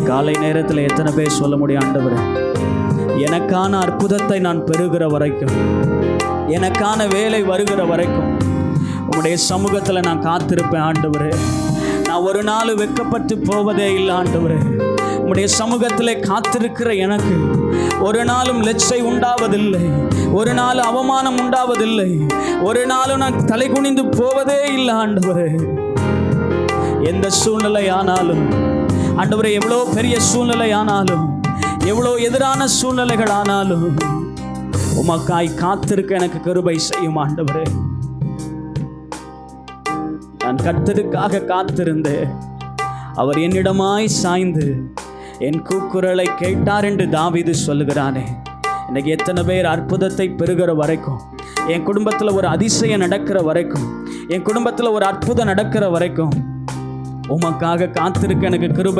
இந்த காலை நேரத்தில் எத்தனை பேர் சொல்ல முடியும் ஆண்டவர்? எனக்கான அற்புதத்தை நான் பெறுகிற வரைக்கும் எனக்கான வேலை வருகிற வரைக்கும் உங்களுடைய சமூகத்தில் நான் காத்திருப்பேன் ஆண்டவர். நான் ஒரு நாள் வெட்கப்பட்டு போவதே இல்லை ஆண்டவர். உம்முடைய சமூகத்தில் காத்திருக்கிற எனக்கு ஒரு நாளும் லெச்சை உண்டாவதில்லை ஒரு நாள் அவமானம் உண்டாவதில்லை ஒரு நாளும் நான் தலை குனிந்து போவதே இல்லை ஆண்டவர். எந்த சூழ்நிலை ஆனாலும் ஆண்டவரே எவ்வளோ பெரிய சூழ்நிலை ஆனாலும் எவ்வளோ எதிரான சூழ்நிலைகள் ஆனாலும் உமக்காய் காத்திருக்க எனக்கு கருபை செய்யும் ஆண்டவரே. நான் கத்தருக்காக காத்திருந்தேன். அவர் என்னிடமாய் சாய்ந்து என் கூக்குரலை கேட்டார் என்று தாவீது சொல்லுகிறானே. இன்னைக்கு எத்தனை பேர் அற்புதத்தை பெறுகிற வரைக்கும் என் குடும்பத்தில் ஒரு அதிசயம் நடக்கிற வரைக்கும் என் குடும்பத்தில் ஒரு அற்புதம் நடக்கிற வரைக்கும் உமக்காக காத்திருக்க எனக்கு கிருபை